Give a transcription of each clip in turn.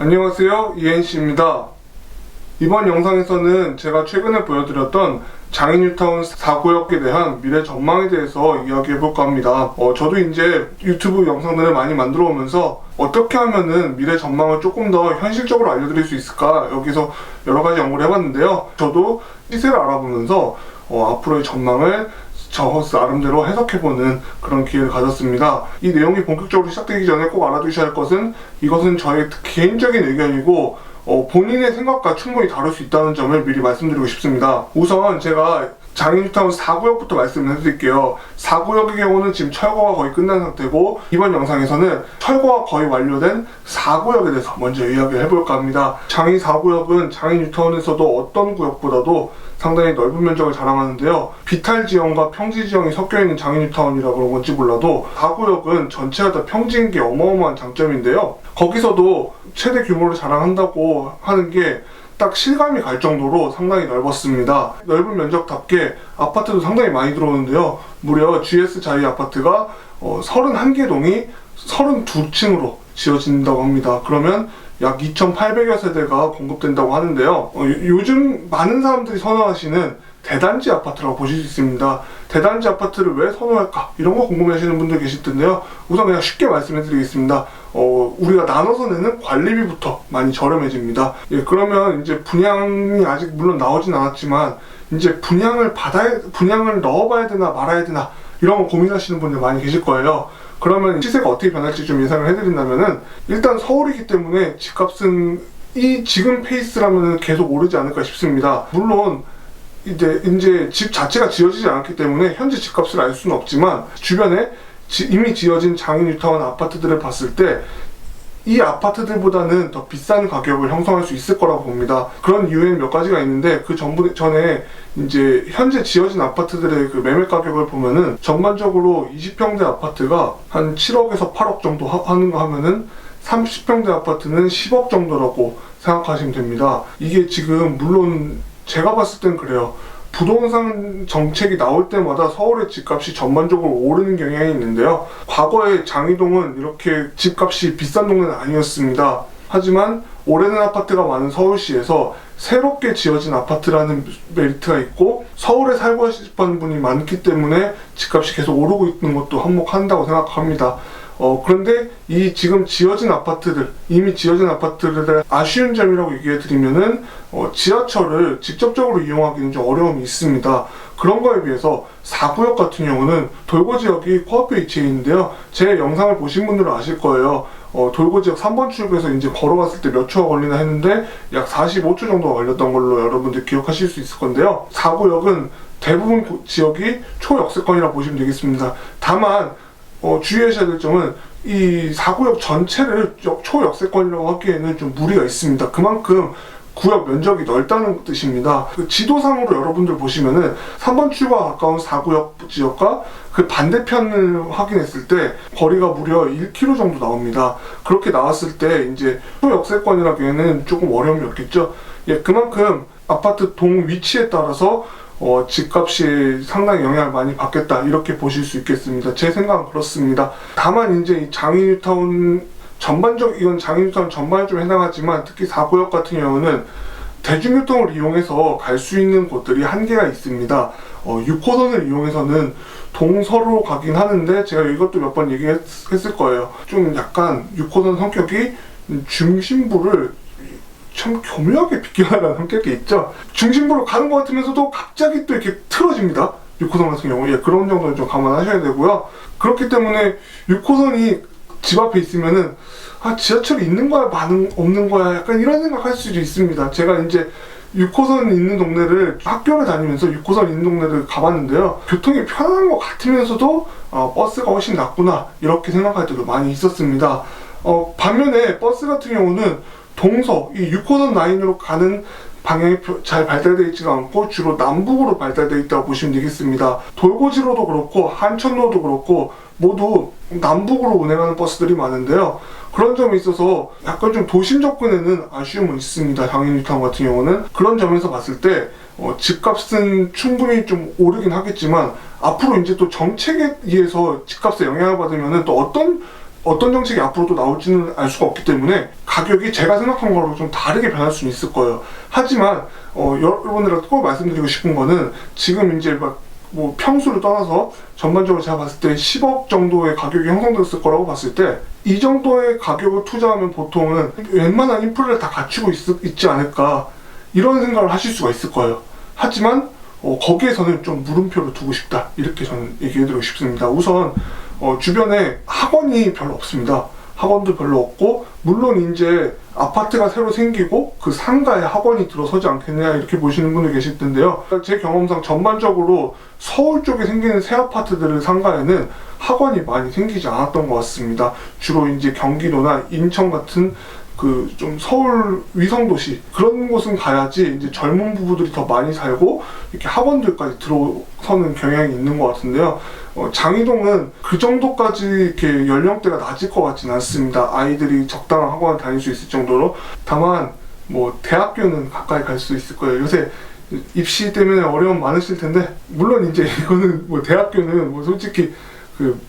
안녕하세요 이엔씨입니다. 이번 영상에서는 제가 최근에 보여드렸던 장인뉴타운 4구역에 대한 미래 전망에 대해서 이야기해볼까 합니다. 어, 저도 이제 유튜브 영상들을 많이 만들어 오면서 어떻게 하면은 미래 전망을 조금 더 현실적으로 알려드릴 수 있을까 여기서 여러 가지 연구를 해봤는데요. 저도 시세를 알아보면서 어, 앞으로의 전망을 저 나름대로 해석해보는 그런 기회를 가졌습니다. 이 내용이 본격적으로 시작되기 전에 꼭 알아두셔야 할 것은 이것은 저의 개인적인 의견이고 어, 본인의 생각과 충분히 다를 수 있다는 점을 미리 말씀드리고 싶습니다. 우선 제가 장인뉴타운 4구역부터 말씀을 해드릴게요. 4구역의 경우는 지금 철거가 거의 끝난 상태고 이번 영상에서는 철거가 거의 완료된 4구역에 대해서 먼저 이야기를 해볼까 합니다. 장인 4구역은 장인 뉴타운에서도 어떤 구역보다도 상당히 넓은 면적을 자랑하는데요. 비탈 지형과 평지 지형이 섞여 있는 장인뉴타운이라 그런 건지 몰라도 4구역은 전체가 다 평지인 게 어마어마한 장점인데요. 거기서도 최대 규모를 자랑한다고 하는 게 딱 실감이 갈 정도로 상당히 넓었습니다. 넓은 면적답게 아파트도 상당히 많이 들어오는데요. 무려 GS 자이 아파트가 어, 31개 동이 32층으로 지어진다고 합니다. 그러면 약 2,800여 세대가 공급된다고 하는데요. 어, 요- 요즘 많은 사람들이 선호하시는 대단지 아파트라고 보실 수 있습니다. 대단지 아파트를 왜 선호할까? 이런 거 궁금해 하시는 분들 계실 텐데요. 우선 그냥 쉽게 말씀해 드리겠습니다. 어, 우리가 나눠서 내는 관리비부터 많이 저렴해집니다. 예, 그러면 이제 분양이 아직 물론 나오진 않았지만 이제 분양을 받아야, 분양을 넣어봐야 되나 말아야 되나 이런 거 고민하시는 분들 많이 계실 거예요. 그러면 시세가 어떻게 변할지 좀 예상을 해드린다면은 일단 서울이기 때문에 집값은 이 지금 페이스라면 계속 오르지 않을까 싶습니다. 물론 이제 이제 집 자체가 지어지지 않았기 때문에 현재 집값을 알 수는 없지만 주변에 지- 이미 지어진 장인 뉴타운 아파트들을 봤을 때 이 아파트들보다는 더 비싼 가격을 형성할 수 있을 거라고 봅니다. 그런 이유에는 몇 가지가 있는데 그 전부 전에 이제 현재 지어진 아파트들의 그 매매 가격을 보면은 전반적으로 20평대 아파트가 한 7억에서 8억 정도 하- 하는 거 하면은 30평대 아파트는 10억 정도라고 생각하시면 됩니다. 이게 지금 물론 제가 봤을 땐 그래요. 부동산 정책이 나올 때마다 서울의 집값이 전반적으로 오르는 경향이 있는데요. 과거에 장이동은 이렇게 집값이 비싼 동네는 아니었습니다. 하지만 오래된 아파트가 많은 서울시에서 새롭게 지어진 아파트라는 메리트가 있고 서울에 살고 싶은 분이 많기 때문에 집값이 계속 오르고 있는 것도 한몫한다고 생각합니다. 어, 그런데 이 지금 지어진 아파트들, 이미 지어진 아파트들의 아쉬운 점이라고 얘기해 드리면은, 어, 지하철을 직접적으로 이용하기는 좀 어려움이 있습니다. 그런 거에 비해서 4구역 같은 경우는 돌고 지역이 코앞에 위치해 있는데요. 제 영상을 보신 분들은 아실 거예요. 어, 돌고 지역 3번 출구에서 이제 걸어갔을 때 몇 초가 걸리나 했는데 약 45초 정도가 걸렸던 걸로 여러분들 기억하실 수 있을 건데요. 4구역은 대부분 고- 지역이 초역세권이라 보시면 되겠습니다. 다만 어, 주의하셔야 될 점은 이 4구역 전체를 역- 초역세권이라고 하기에는 좀 무리가 있습니다. 그만큼 구역 면적이 넓다는 뜻입니다. 그 지도상으로 여러분들 보시면은 3번 출구가 가까운 4구역 지역과 그 반대편을 확인했을 때 거리가 무려 1km 정도 나옵니다. 그렇게 나왔을 때 이제 초역세권이라기에는 조금 어려움이 없겠죠. 예, 그만큼 아파트 동 위치에 따라서 어, 집값이 상당히 영향을 많이 받겠다 이렇게 보실 수 있겠습니다. 제 생각은 그렇습니다. 다만 이제 이 장인뉴타운 전반적 이건 장인뉴타운 전반에 좀 해당하지만 특히 4구역 같은 경우는 대중교통을 이용해서 갈 수 있는 곳들이 한계가 있습니다. 어, 6호선을 이용해서는 동서로 가긴 하는데 제가 이것도 몇 번 얘기했을 거예요. 좀 약간 6호선 성격이 중심부를 참 교묘하게 비껴나가는 성격이 있죠. 중심부로 가는 것 같으면서도 갑자기 또 이렇게 틀어집니다. 6호선 같은 경우. 예, 그런 정도는 좀 감안하셔야 되고요. 그렇기 때문에 6호선이 집 앞에 있으면은 아, 지하철이 있는 거야, 많은, 없는 거야. 약간 이런 생각할 수도 있습니다. 제가 이제 6호선 있는 동네를 학교를 다니면서 6호선 있는 동네를 가봤는데요. 교통이 편한 것 같으면서도 어, 버스가 훨씬 낫구나. 이렇게 생각할 때도 많이 있었습니다. 어, 반면에 버스 같은 경우는 동서, 이 6호선 라인으로 가는 방향이 표- 잘 발달되어 있지가 않고 주로 남북으로 발달되어 있다고 보시면 되겠습니다. 돌고지로도 그렇고 한천로도 그렇고 모두 남북으로 운행하는 버스들이 많은데요. 그런 점에 있어서 약간 좀 도심 접근에는 아쉬움은 있습니다. 장인뉴타운 같은 경우는 그런 점에서 봤을 때 어, 집값은 충분히 좀 오르긴 하겠지만 앞으로 이제 또 정책에 의해서 집값에 영향을 받으면은 또 어떤 어떤 정책이 앞으로도 나올지는 알 수가 없기 때문에 가격이 제가 생각한 거랑 좀 다르게 변할 수는 있을 거예요. 하지만 어, 여러분들한테 꼭 말씀드리고 싶은 거는 지금 이제 막 뭐 평수를 떠나서 전반적으로 제가 봤을 때 10억 정도의 가격이 형성됐을 거라고 봤을 때 이 정도의 가격을 투자하면 보통은 웬만한 인프라를 다 갖추고 있, 있지 않을까 이런 생각을 하실 수가 있을 거예요. 하지만 어, 거기에서는 좀 물음표를 두고 싶다 이렇게 저는 얘기해드리고 싶습니다. 우선 어, 주변에 학원이 별로 없습니다. 학원도 별로 없고 물론 이제 아파트가 새로 생기고 그 상가에 학원이 들어서지 않겠냐 이렇게 보시는 분들 계실 텐데요. 제 경험상 전반적으로 서울 쪽에 생기는 새 아파트들의 상가에는 학원이 많이 생기지 않았던 것 같습니다. 주로 이제 경기도나 인천 같은 그 좀 서울 위성 도시 그런 곳은 가야지 이제 젊은 부부들이 더 많이 살고 이렇게 학원들까지 들어서는 경향이 있는 것 같은데요. 어, 장이동은 그 정도까지 이렇게 연령대가 낮을 것 같지는 않습니다. 아이들이 적당한 학원을 다닐 수 있을 정도로 다만 뭐 대학교는 가까이 갈 수 있을 거예요. 요새 입시 때문에 어려움 많으실 텐데 물론 이제 이거는 뭐 대학교는 뭐 솔직히 그그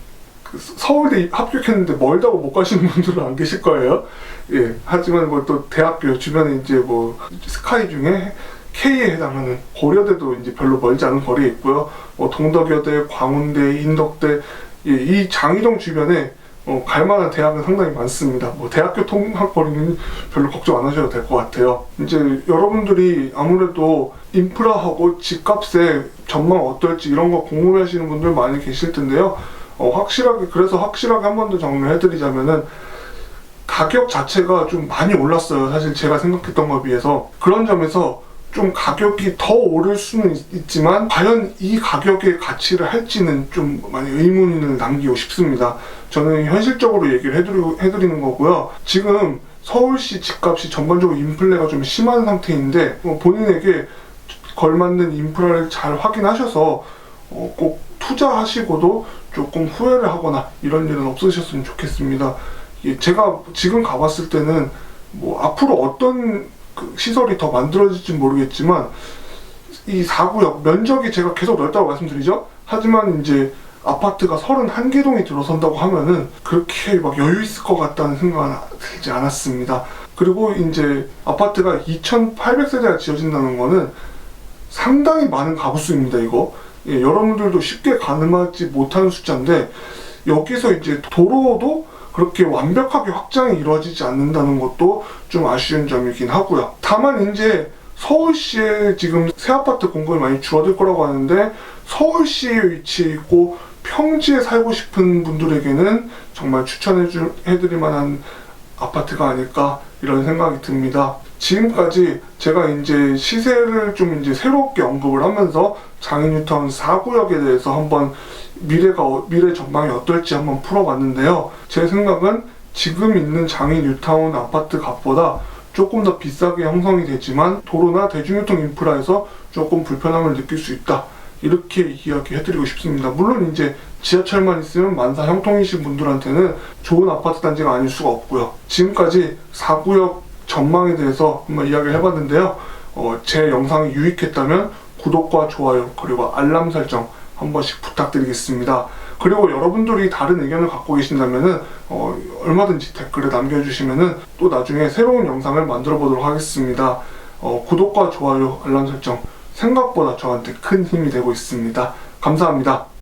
서울대 합격했는데 멀다고 못 가시는 분들은 안 계실 거예요. 예. 하지만 뭐 또 대학교 주변에 이제 뭐 스카이 중에 K에 해당하는 고려대도 이제 별로 멀지 않은 거리에 있고요. 뭐 동덕여대, 광운대, 인덕대 예, 이 장이동 주변에 어, 갈 만한 대학은 상당히 많습니다. 뭐 대학교 통학 거리는 별로 걱정 안 하셔도 될 것 같아요. 이제 여러분들이 아무래도 인프라하고 집값의 전망 어떨지 이런 거 궁금해하시는 분들 많이 계실 텐데요. 어, 확실하게 그래서 확실하게 한 번 더 정리해드리자면은 가격 자체가 좀 많이 올랐어요. 사실 제가 생각했던 것에 비해서 그런 점에서 좀 가격이 더 오를 수는 있- 있지만 과연 이 가격의 가치를 할지는 좀 많이 의문을 남기고 싶습니다. 저는 현실적으로 얘기를 해드리고, 해드리는 거고요. 지금 서울시 집값이 전반적으로 인플레가 좀 심한 상태인데 어, 본인에게 걸맞는 인프라를 잘 확인하셔서 어, 꼭 투자하시고도 조금 후회를 하거나 이런 일은 없으셨으면 좋겠습니다. 예, 제가 지금 가봤을 때는 뭐 앞으로 어떤 그 시설이 더 만들어질지 모르겠지만 이 4구역 면적이 제가 계속 넓다고 말씀드리죠. 하지만 이제 아파트가 31개 동이 들어선다고 하면은 그렇게 막 여유 있을 것 같다는 생각은 들지 않았습니다. 그리고 이제 아파트가 2,800세대가 지어진다는 거는 상당히 많은 가구수입니다, 이거. 예, 여러분들도 쉽게 가늠하지 못하는 숫자인데, 여기서 이제 도로도 그렇게 완벽하게 확장이 이루어지지 않는다는 것도 좀 아쉬운 점이긴 하고요. 다만 이제 서울시에 지금 새 아파트 공급이 많이 줄어들 거라고 하는데, 서울시에 위치해 있고 평지에 살고 싶은 분들에게는 정말 추천해 줄, 해드릴 만한 아파트가 아닐까 이런 생각이 듭니다. 지금까지 제가 이제 시세를 좀 이제 새롭게 언급을 하면서 장인뉴타운 4구역에 대해서 한번 미래가 어- 미래 전망이 어떨지 한번 풀어봤는데요. 제 생각은 지금 있는 장인 뉴타운 아파트 값보다 조금 더 비싸게 형성이 되지만 도로나 대중교통 인프라에서 조금 불편함을 느낄 수 있다. 이렇게 이야기해드리고 싶습니다. 물론 이제 지하철만 있으면 만사 형통이신 분들한테는 좋은 아파트 단지가 아닐 수가 없고요. 지금까지 4구역 전망에 대해서 한번 이야기를 해봤는데요. 어, 제 영상이 유익했다면 구독과 좋아요 그리고 알람 설정 한 번씩 부탁드리겠습니다. 그리고 여러분들이 다른 의견을 갖고 계신다면은 어, 얼마든지 댓글에 남겨주시면은 또 나중에 새로운 영상을 만들어 보도록 하겠습니다. 어, 구독과 좋아요 알람 설정 생각보다 저한테 큰 힘이 되고 있습니다. 감사합니다.